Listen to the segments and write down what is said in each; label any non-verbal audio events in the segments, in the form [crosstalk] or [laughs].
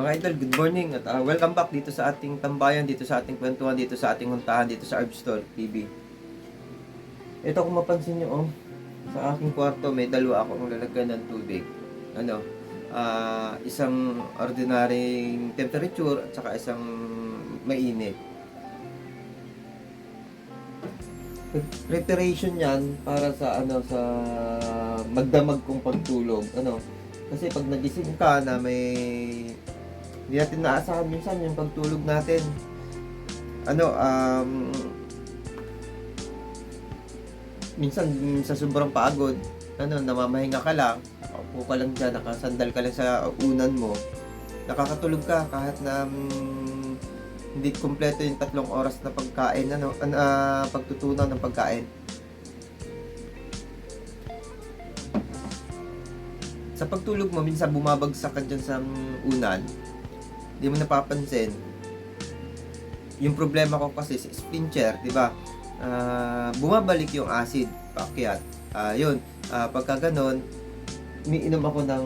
Mga idol, good morning at ah, welcome back dito sa ating tambayan, dito sa ating kwentuhan, dito sa ating huntahan, dito sa Herb Store TV. Ito kung mapansin nyo, oh, sa aking kwarto may dalawa akong lalagyan ng tubig. Ano, ah, isang ordinary temperature at saka isang mainit. Preparation yan para sa ano sa magdamag kong pagtulog. Ano, kasi pag nagising ka na may hindi natin naasahan minsan yung pagtulog natin. Ano, um, minsan sa sobrang pagod, ano, namamahinga ka lang, upo ka lang dyan, nakasandal ka lang sa unan mo, nakakatulog ka kahit na mm, hindi kumpleto yung tatlong oras na pagkain, ano, an, ah, pagtutunaw ng pagkain. Sa pagtulog mo, minsan bumabagsak ka dyan sa mm, unan, di mo napapansin. Yung problema ko kasi sa splinter, di ba? Ah, bumabalik yung acid paakyat. Ah, yun. Ah, pagka ganon, umiinom ako ng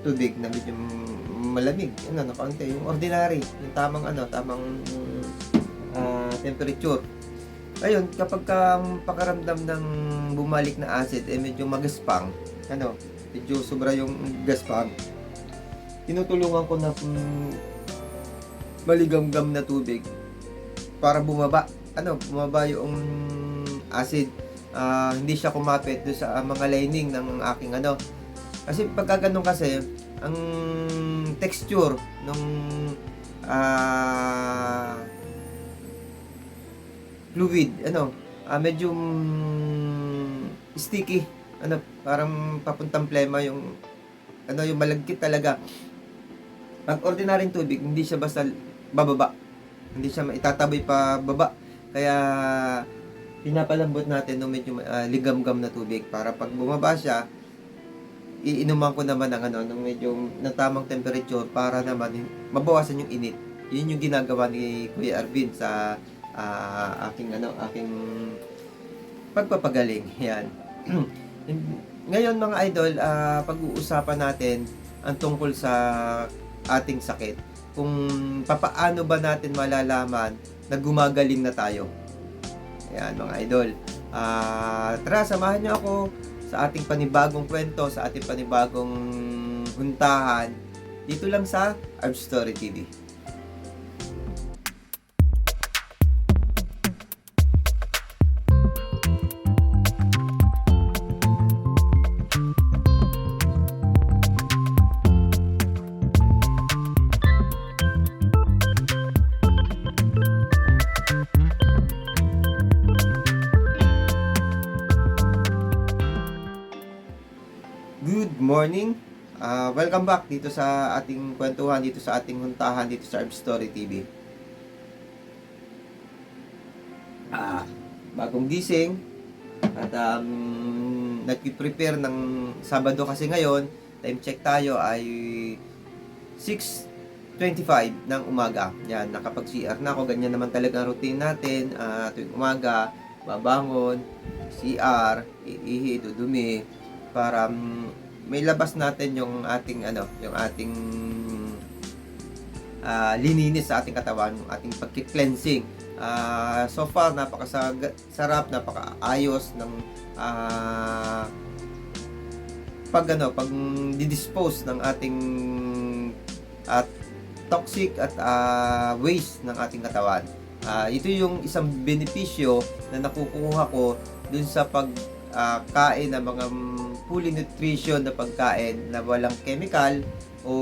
tubig na medyo malamig, ano, na kaunti, yung ordinary, yung tamang ano, tamang ah, temperature. Ayun, kapag ka pakaramdam ng bumalik na acid, eh medyo magaspang, ano, medyo sobra yung gaspang, tinutulungan ko na mm, maligamgam na tubig para bumaba ano bumaba yung acid. Ah, hindi siya kumapit doon sa mga lining ng aking ano. Kasi pagka ganun kasi ang texture nung ah fluid ano ah, medyo mm, sticky ano parang papuntang plema yung ano yung malagkit talaga pag ordinaryong tubig, hindi siya basta bababa. Hindi siya maitataboy pa baba. Kaya pinapalambot natin ng medyo ah, ligamgam na tubig para pag bumaba siya, iinuman ko naman ng ano, ng medyo ng tamang temperature para naman mabawasan yung init. Yun yung ginagawa ni Kuya Arvin sa ah, aking ano, aking pagpapagaling. [laughs] Yan. [clears throat] Ngayon mga idol, ah, pag-uusapan natin ang tungkol sa ating sakit. Kung papaano ba natin malalaman na gumagaling na tayo. Ayan mga idol. Ah, tara, samahan niyo ako sa ating panibagong kwento, sa ating panibagong huntahan. Dito lang sa Arb Story TV. Morning. Ah, welcome back dito sa ating kwentuhan, dito sa ating huntahan, dito sa Arb Story TV. Ah, bagong gising at um, nagpi-prepare ng Sabado kasi ngayon, time check tayo ay 6.25 ng umaga. Yan, nakapag-CR na ako. Ganyan naman talaga ang routine natin. Ah, tuwing umaga, babangon, CR, iihi, dudumi, para mm, may labas natin yung ating ano, yung ating ah, lininis sa ating katawan, yung ating pagki-cleansing. Ah, so far napakasarap, napakaayos ng ah, pag ano, pag dispose ng ating at toxic at ah, waste ng ating katawan. Ah, ito yung isang benepisyo na nakukuha ko dun sa pag ah, kain ng mga fully nutrition na pagkain na walang chemical o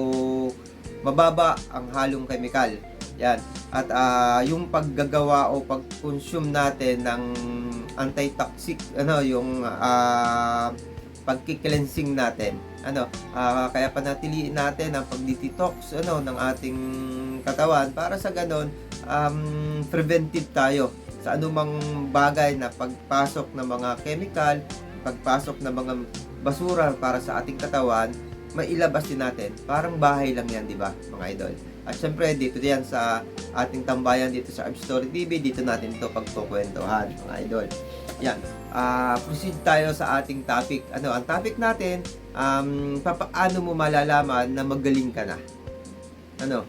mababa ang halong chemical. Yan. At ah, yung paggagawa o pag-consume natin ng anti-toxic ano yung ah pagki-cleansing natin. Ano, ah, kaya panatiliin natin ang pag-detox ano ng ating katawan para sa ganon um, preventive tayo sa anumang bagay na pagpasok ng mga chemical, pagpasok ng mga basura para sa ating katawan, mailabas din natin. Parang bahay lang yan, di ba, mga idol? At syempre, dito yan sa ating tambayan dito sa Arb Story TV, dito natin ito pagkukwentuhan, mga idol. Yan. Ah, proceed tayo sa ating topic. Ano, ang topic natin, um, papaano mo malalaman na magaling ka na? Ano?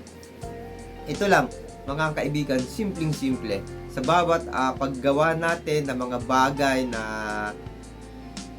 Ito lang, mga kaibigan, simpleng-simple. Sa bawat ah, paggawa natin ng mga bagay na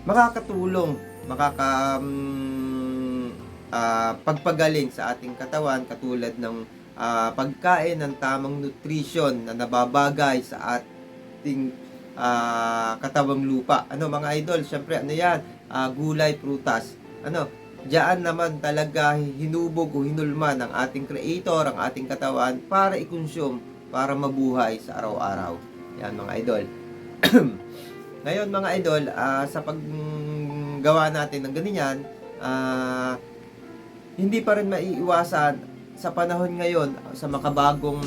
makakatulong, makaka mm, ah, pagpagaling sa ating katawan katulad ng ah, pagkain ng tamang nutrition na nababagay sa ating ah, katawang lupa. Ano mga idol, syempre ano yan, Ah, gulay, prutas. Ano, diyan naman talaga hinubog o hinulman ng ating creator, ang ating katawan para i-consume, para mabuhay sa araw-araw. Yan mga idol. [clears throat] Ngayon mga idol, ah, sa paggawa natin ng ganyan, ah, hindi pa rin maiiwasan sa panahon ngayon sa makabagong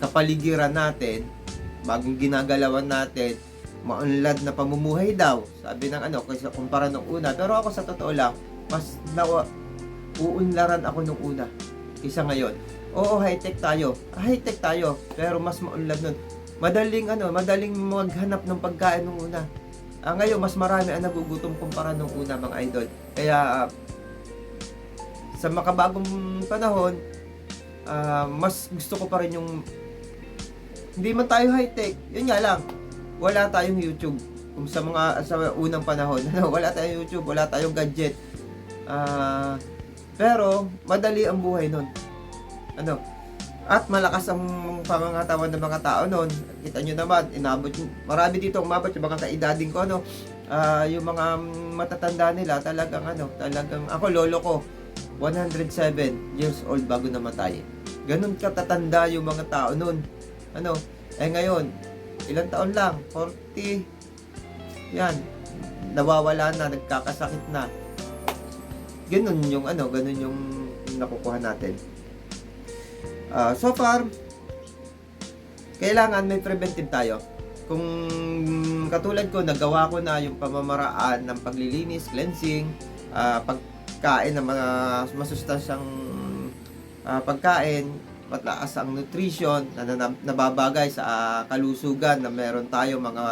kapaligiran natin, bagong ginagalawan natin, maunlad na pamumuhay daw. Sabi ng ano, kasi kumpara nung una. Pero ako sa totoo lang, mas nawa, uunlaran ako nung una kaysa ngayon. Oo, high-tech tayo. High-tech tayo, pero mas maunlad nun. Madaling ano, madaling maghanap ng pagkain nung una. Ah, ngayon, mas marami ang nagugutom kumpara nung una, mga idol. Kaya, sa makabagong panahon, ah, mas gusto ko pa rin yung hindi man tayo high-tech. Yun nga lang, wala tayong YouTube. Kung sa mga sa unang panahon, [laughs] wala tayong YouTube, wala tayong gadget. Ah, pero madali ang buhay nun. Ano? At malakas ang pangangatawan ng mga tao noon. Kita nyo naman, inabot yung- marami dito umabot yung mga kaedading ko ano. Ah, yung mga matatanda nila talagang ano, talagang ako lolo ko 107 years old bago namatay. Ganun katatanda yung mga tao noon. Ano? Eh ngayon, ilang taon lang, 40, yan, nawawala na, nagkakasakit na. Ganun yung ano, ganun yung nakukuha natin. Ah, so far, kailangan may preventive tayo. Kung katulad ko, nagawa ko na yung pamamaraan ng paglilinis, cleansing, ah, pagkain ng mga masustansyang ah, pagkain, mataas ang nutrition na, na nababagay sa ah, kalusugan na meron tayo mga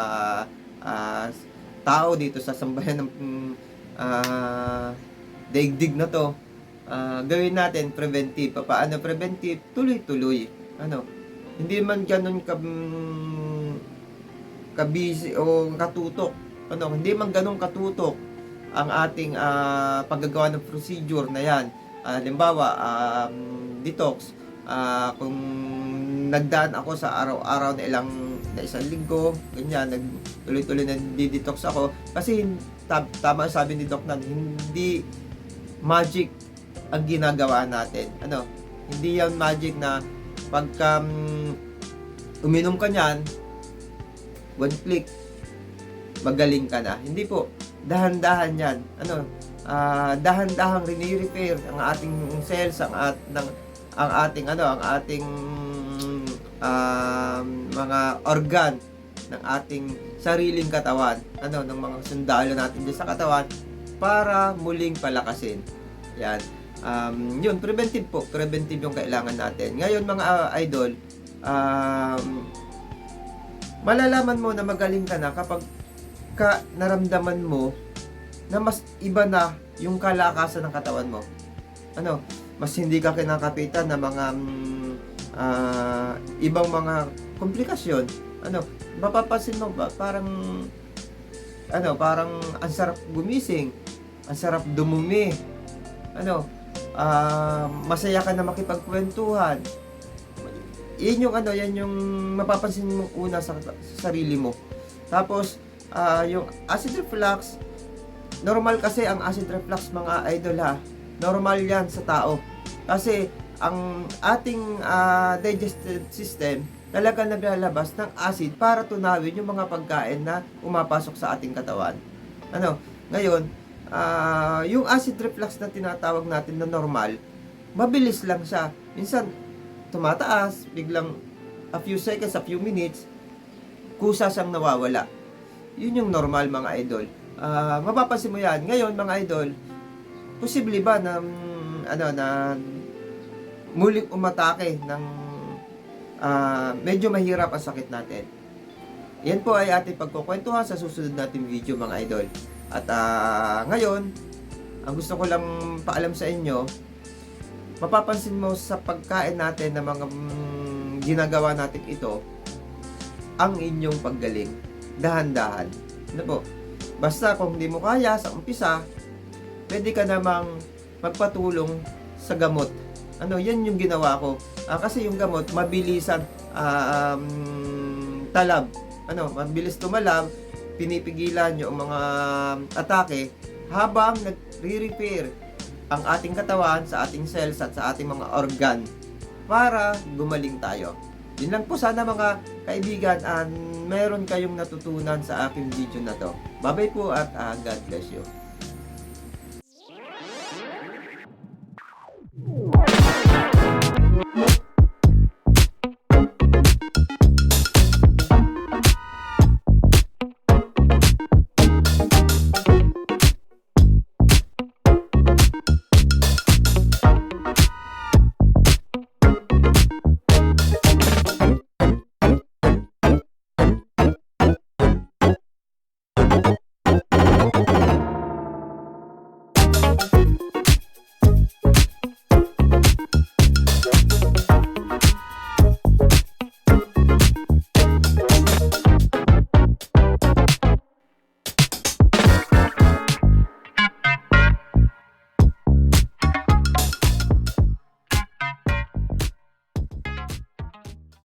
ah, tao dito sa sambayan ng ah, daigdig na to. Ah, gawin natin preventive. Paano preventive? Tuloy-tuloy. Ano? Hindi man ganun ka mm, kabisi o katutok. Ano? Hindi man ganun katutok ang ating ah, paggagawa ng procedure na yan. Halimbawa um, detox Ah, kung nagdaan ako sa araw-araw na ilang na isang linggo, ganyan, nag tuloy-tuloy na detox ako kasi tam- tama sabi ni Doc nan hindi magic ang ginagawa natin. Ano? Hindi yan magic na pagka mm, uminom ka niyan, one click, magaling ka na. Hindi po. Dahan-dahan yan. Ano? ah dahan-dahang rini-repair ang ating cells, ang at ng ang ating ano, ang ating um, mga organ ng ating sariling katawan, ano, ng mga sundalo natin dyan sa katawan para muling palakasin. Yan. Um, yun, preventive po. Preventive yung kailangan natin. Ngayon, mga uh, idol, um, malalaman mo na magaling ka na kapag ka naramdaman mo na mas iba na yung kalakasan ng katawan mo. Ano, mas hindi ka kinakapitan ng mga ah, ibang mga komplikasyon. Ano, mapapansin mo ba parang ano, parang ang sarap gumising, ang sarap dumumi. Ano, ah, masaya ka na makipagkwentuhan. Yan yung ano, yan yung mapapansin mo una sa, sa sarili mo. Tapos, ah, yung acid reflux, normal kasi ang acid reflux mga idol ha. Normal yan sa tao. Kasi ang ating ah, digestive system talaga naglalabas ng acid para tunawin yung mga pagkain na umapasok sa ating katawan. Ano? Ngayon, ah, yung acid reflux na tinatawag natin na normal, mabilis lang siya. Minsan, tumataas, biglang a few seconds, a few minutes, kusa siyang nawawala. Yun yung normal mga idol. Ah, mapapansin mo yan. Ngayon mga idol, posible ba na mm, ano na muling umatake ng ah, medyo mahirap ang sakit natin. Yan po ay ating pagkukwentuhan sa susunod nating video mga idol. At ah, ngayon, ang gusto ko lang paalam sa inyo, mapapansin mo sa pagkain natin na mga mm, ginagawa natin ito, ang inyong paggaling. Dahan-dahan. Ano po? Basta kung hindi mo kaya sa umpisa, pwede ka namang magpatulong sa gamot. Ano, yan yung ginawa ko. Ah, kasi yung gamot, mabilisan ah, um, talab. Ano, mabilis tumalab, pinipigilan yung mga atake habang nagre-repair ang ating katawan sa ating cells at sa ating mga organ para gumaling tayo. Yun lang po sana mga kaibigan, and meron kayong natutunan sa aking video na to. Bye-bye po at ah, God bless you.